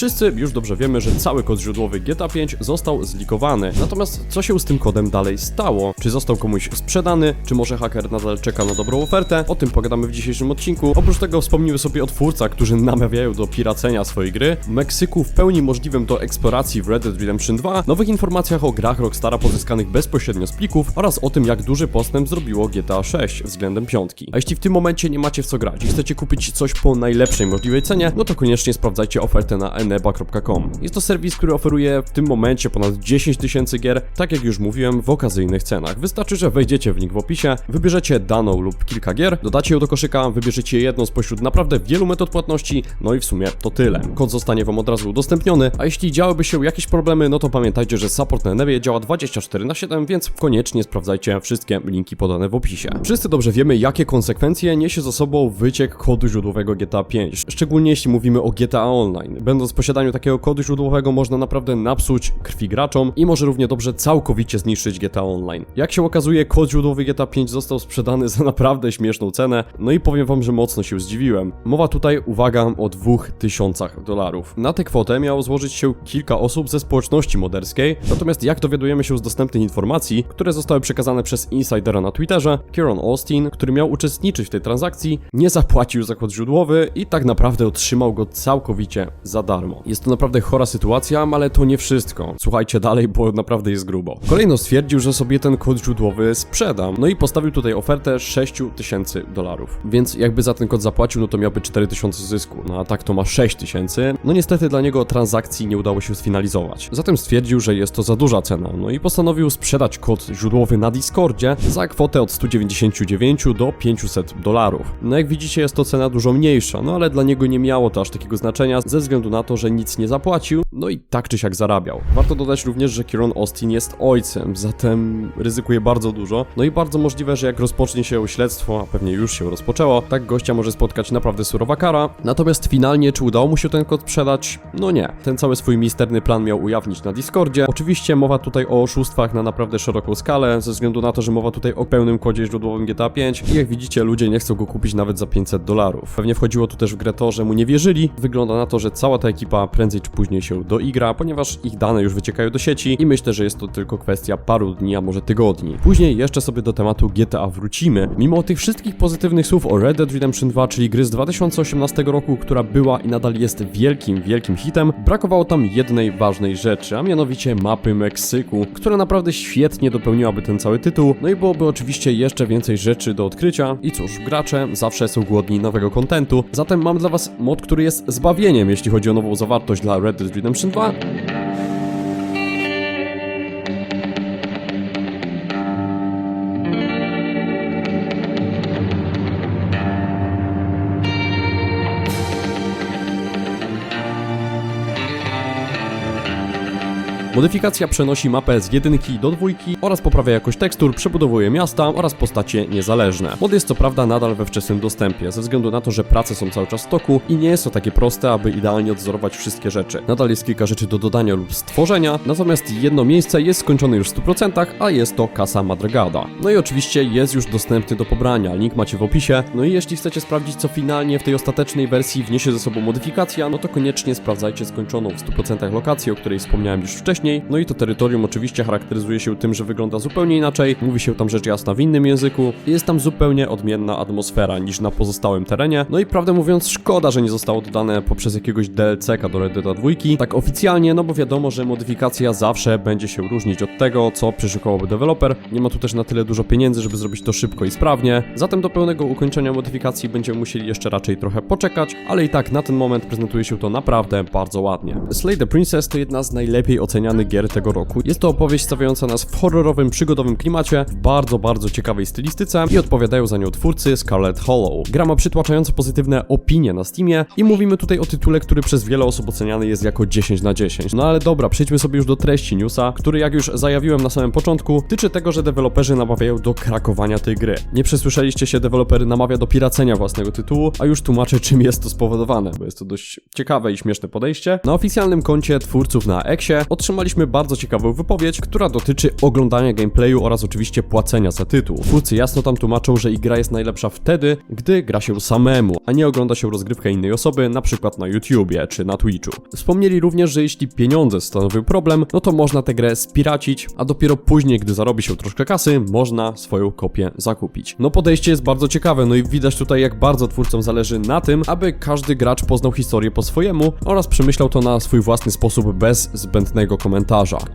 Wszyscy już dobrze wiemy, że cały kod źródłowy GTA 5 został zlikowany. Natomiast co się z tym kodem dalej stało? Czy został komuś sprzedany? Czy może haker nadal czeka na dobrą ofertę? O tym pogadamy w dzisiejszym odcinku. Oprócz tego wspomnimy sobie o twórcach, którzy namawiają do piracenia swojej gry, Meksyku w pełni możliwym do eksploracji w Red Dead Redemption 2, nowych informacjach o grach Rockstara pozyskanych bezpośrednio z plików oraz o tym, jak duży postęp zrobiło GTA 6 względem piątki. A jeśli w tym momencie nie macie w co grać i chcecie kupić coś po najlepszej możliwej cenie, no to koniecznie sprawdzajcie ofertę na eneba.com. Jest to serwis, który oferuje w tym momencie ponad 10 tysięcy gier, tak jak już mówiłem, w okazyjnych cenach. Wystarczy, że wejdziecie w link w opisie, wybierzecie daną lub kilka gier, dodacie ją do koszyka, wybierzecie jedną spośród naprawdę wielu metod płatności, no i w sumie to tyle. Kod zostanie wam od razu udostępniony, a jeśli działyby się jakieś problemy, no to pamiętajcie, że support na Enebie działa 24 na 7, więc koniecznie sprawdzajcie wszystkie linki podane w opisie. Wszyscy dobrze wiemy, jakie konsekwencje niesie za sobą wyciek kodu źródłowego GTA 5, szczególnie jeśli mówimy o GTA Online. Będąc posiadaniu takiego kodu źródłowego można naprawdę napsuć krwi graczom i może równie dobrze całkowicie zniszczyć GTA Online. Jak się okazuje, kod źródłowy GTA 5 został sprzedany za naprawdę śmieszną cenę, no i powiem wam, że mocno się zdziwiłem. Mowa tutaj, uwaga, o 2000 dolarów. Na tę kwotę miało złożyć się kilka osób ze społeczności moderskiej, natomiast jak dowiadujemy się z dostępnych informacji, które zostały przekazane przez insidera na Twitterze, Kieron Austin, który miał uczestniczyć w tej transakcji, nie zapłacił za kod źródłowy i tak naprawdę otrzymał go całkowicie za darmo. Jest to naprawdę chora sytuacja, ale to nie wszystko. Słuchajcie dalej, bo naprawdę jest grubo. Kolejno stwierdził, że sobie ten kod źródłowy sprzedam, no i postawił tutaj ofertę 6000 dolarów. Więc jakby za ten kod zapłacił, no to miałby 4000 zysku, no a tak to ma 6000. No niestety dla niego transakcji nie udało się sfinalizować. Zatem stwierdził, że jest to za duża cena, no i postanowił sprzedać kod źródłowy na Discordzie za kwotę od 199 do 500 dolarów. No jak widzicie jest to cena dużo mniejsza, no ale dla niego nie miało to aż takiego znaczenia ze względu na to, że nic nie zapłacił, no i tak czy siak zarabiał. Warto dodać również, że Kieron Austin jest ojcem, zatem ryzykuje bardzo dużo, no i bardzo możliwe, że jak rozpocznie się śledztwo, a pewnie już się rozpoczęło, tak gościa może spotkać naprawdę surowa kara. Natomiast finalnie, czy udało mu się ten kod sprzedać? No nie. Ten cały swój misterny plan miał ujawnić na Discordzie. Oczywiście mowa tutaj o oszustwach na naprawdę szeroką skalę, ze względu na to, że mowa tutaj o pełnym kodzie źródłowym GTA 5 i jak widzicie, ludzie nie chcą go kupić nawet za 500 dolarów. Pewnie wchodziło tu też w grę to, że mu nie wierzyli. Wygląda na to, że cała ta prędzej czy później się doigra, ponieważ ich dane już wyciekają do sieci i myślę, że jest to tylko kwestia paru dni, a może tygodni. Później jeszcze sobie do tematu GTA wrócimy. Mimo tych wszystkich pozytywnych słów o Red Dead Redemption 2, czyli gry z 2018 roku, która była i nadal jest wielkim, wielkim hitem, brakowało tam jednej ważnej rzeczy, a mianowicie mapy Meksyku, która naprawdę świetnie dopełniłaby ten cały tytuł, no i byłoby oczywiście jeszcze więcej rzeczy do odkrycia i cóż, gracze zawsze są głodni nowego kontentu, zatem mam dla was mod, który jest zbawieniem, jeśli chodzi o nową zawartość dla Red Dead Redemption 2, Modyfikacja przenosi mapę z jedynki do dwójki oraz poprawia jakość tekstur, przebudowuje miasta oraz postacie niezależne. Mod jest co prawda nadal we wczesnym dostępie, ze względu na to, że prace są cały czas w toku i nie jest to takie proste, aby idealnie odzorować wszystkie rzeczy. Nadal jest kilka rzeczy do dodania lub stworzenia, natomiast jedno miejsce jest skończone już w 100%, a jest to Casa Madrugada. No i oczywiście jest już dostępny do pobrania, link macie w opisie. No i jeśli chcecie sprawdzić, co finalnie w tej ostatecznej wersji wniesie ze sobą modyfikacja, no to koniecznie sprawdzajcie skończoną w 100% lokację, o której wspomniałem już wcześniej. No i to terytorium oczywiście charakteryzuje się tym, że wygląda zupełnie inaczej, mówi się tam rzecz jasna w innym języku, jest tam zupełnie odmienna atmosfera niż na pozostałym terenie. No i prawdę mówiąc, szkoda, że nie zostało dodane poprzez jakiegoś DLC-ka do Red Dead 2, tak oficjalnie, no bo wiadomo, że modyfikacja zawsze będzie się różnić od tego, co przyszykołby deweloper. Nie ma tu też na tyle dużo pieniędzy, żeby zrobić to szybko i sprawnie, zatem do pełnego ukończenia modyfikacji będziemy musieli jeszcze raczej trochę poczekać, ale i tak na ten moment prezentuje się to naprawdę bardzo ładnie. Slay the Princess to jedna z najlepiej ocenianych gier tego roku. Jest to opowieść stawiająca nas w horrorowym, przygodowym klimacie, w bardzo, bardzo ciekawej stylistyce i odpowiadają za nią twórcy Scarlet Hollow. Gra ma przytłaczająco pozytywne opinie na Steamie i mówimy tutaj o tytule, który przez wiele osób oceniany jest jako 10 na 10. No ale dobra, przejdźmy sobie już do treści newsa, który jak już zajawiłem na samym początku, tyczy tego, że deweloperzy namawiają do krakowania tej gry. Nie przesłyszeliście się, deweloper namawia do piracenia własnego tytułu, a już tłumaczę czym jest to spowodowane, bo jest to dość ciekawe i śmieszne podejście. Na oficjalnym koncie twórców na Exie otrzymali otrzymaliśmy bardzo ciekawą wypowiedź, która dotyczy oglądania gameplayu oraz oczywiście płacenia za tytuł. Twórcy jasno tam tłumaczą, że gra jest najlepsza wtedy, gdy gra się samemu, a nie ogląda się rozgrywkę innej osoby, na przykład na YouTubie czy na Twitchu. Wspomnieli również, że jeśli pieniądze stanowią problem, no to można tę grę spiracić, a dopiero później, gdy zarobi się troszkę kasy, można swoją kopię zakupić. No podejście jest bardzo ciekawe, no i widać tutaj jak bardzo twórcom zależy na tym, aby każdy gracz poznał historię po swojemu oraz przemyślał to na swój własny sposób bez zbędnego komentarza.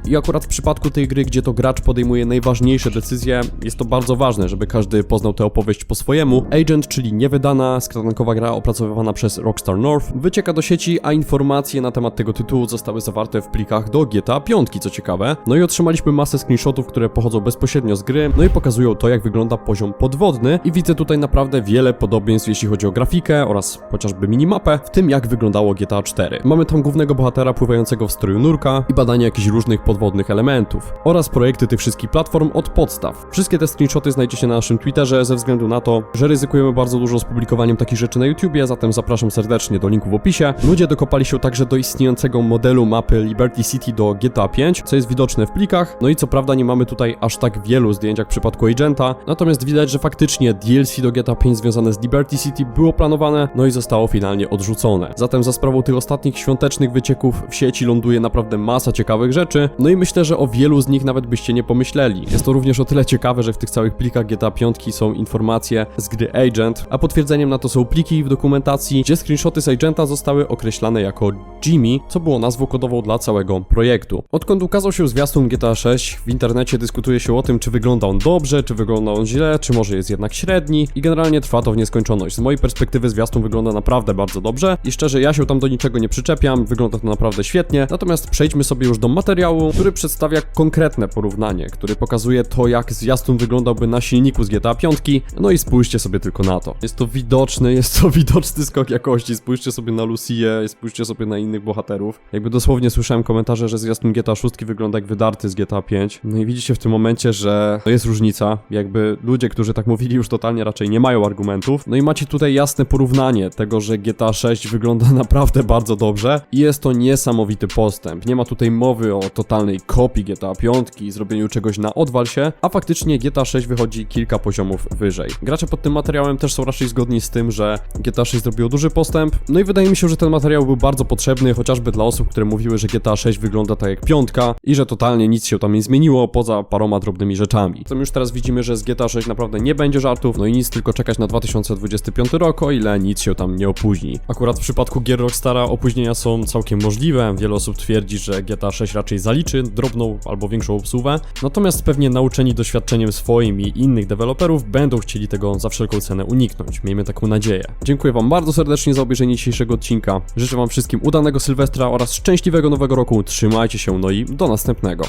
I akurat w przypadku tej gry, gdzie to gracz podejmuje najważniejsze decyzje, jest to bardzo ważne, żeby każdy poznał tę opowieść po swojemu. Agent, czyli niewydana, skradankowa gra opracowywana przez Rockstar North, wycieka do sieci, a informacje na temat tego tytułu zostały zawarte w plikach do GTA 5, co ciekawe. No i otrzymaliśmy masę screenshotów, które pochodzą bezpośrednio z gry, no i pokazują to, jak wygląda poziom podwodny i widzę tutaj naprawdę wiele podobieństw, jeśli chodzi o grafikę oraz chociażby minimapę, w tym jak wyglądało GTA 4. Mamy tam głównego bohatera pływającego w stroju nurka i badanie jakichś różnych podwodnych elementów oraz projekty tych wszystkich platform od podstaw. Wszystkie te screenshoty znajdziecie na naszym Twitterze ze względu na to, że ryzykujemy bardzo dużo z publikowaniem takich rzeczy na YouTubie, zatem zapraszam serdecznie do linku w opisie. Ludzie dokopali się także do istniejącego modelu mapy Liberty City do GTA 5, co jest widoczne w plikach. No i co prawda nie mamy tutaj aż tak wielu zdjęć jak w przypadku Agenta, natomiast widać, że faktycznie DLC do GTA 5 związane z Liberty City było planowane, no i zostało finalnie odrzucone. Zatem za sprawą tych ostatnich świątecznych wycieków w sieci ląduje naprawdę masa ciekawych rzeczy, no i myślę, że o wielu z nich nawet byście nie pomyśleli. Jest to również o tyle ciekawe, że w tych całych plikach GTA 5 są informacje z gry Agent, a potwierdzeniem na to są pliki w dokumentacji, gdzie screenshoty z Agenta zostały określane jako Jimmy, co było nazwą kodową dla całego projektu. Odkąd ukazał się zwiastun GTA 6, w internecie dyskutuje się o tym, czy wygląda on dobrze, czy wygląda on źle, czy może jest jednak średni i generalnie trwa to w nieskończoność. Z mojej perspektywy zwiastun wygląda naprawdę bardzo dobrze i szczerze ja się tam do niczego nie przyczepiam, wygląda to naprawdę świetnie, natomiast przejdźmy sobie już do materiału, który przedstawia konkretne porównanie, który pokazuje to, jak zwiastun wyglądałby na silniku z GTA 5, no i spójrzcie sobie tylko na to. Jest to widoczny, jest to widoczny skok jakości, spójrzcie sobie na Lucię, spójrzcie sobie na innych bohaterów. Jakby dosłownie słyszałem komentarze, że zwiastun GTA 6 wygląda jak wydarty z GTA 5. No i widzicie w tym momencie, że to jest różnica. Jakby ludzie, którzy tak mówili już totalnie raczej nie mają argumentów. No i macie tutaj jasne porównanie tego, że GTA 6 wygląda naprawdę bardzo dobrze i jest to niesamowity postęp. Nie ma tutaj mowy o totalnej kopii GTA 5 i zrobieniu czegoś na odwal się, a faktycznie GTA 6 wychodzi kilka poziomów wyżej. Gracze pod tym materiałem też są raczej zgodni z tym, że GTA 6 zrobiło duży postęp. No i wydaje mi się, że ten materiał był bardzo potrzebny, chociażby dla osób, które mówiły, że GTA 6 wygląda tak jak piątka i że totalnie nic się tam nie zmieniło poza paroma drobnymi rzeczami. Zatem już teraz widzimy, że z GTA 6 naprawdę nie będzie żartów, no i nic tylko czekać na 2025 rok, o ile nic się tam nie opóźni. Akurat w przypadku gier Rockstara opóźnienia są całkiem możliwe. Wiele osób twierdzi, że GTA 6 raczej zaliczy drobną albo większą obsługę, natomiast pewnie nauczeni doświadczeniem swoim i innych deweloperów będą chcieli tego za wszelką cenę uniknąć. Miejmy taką nadzieję. Dziękuję Wam bardzo serdecznie za obejrzenie dzisiejszego odcinka. Życzę Wam wszystkim udanego Sylwestra oraz szczęśliwego nowego roku. Trzymajcie się, no i do następnego.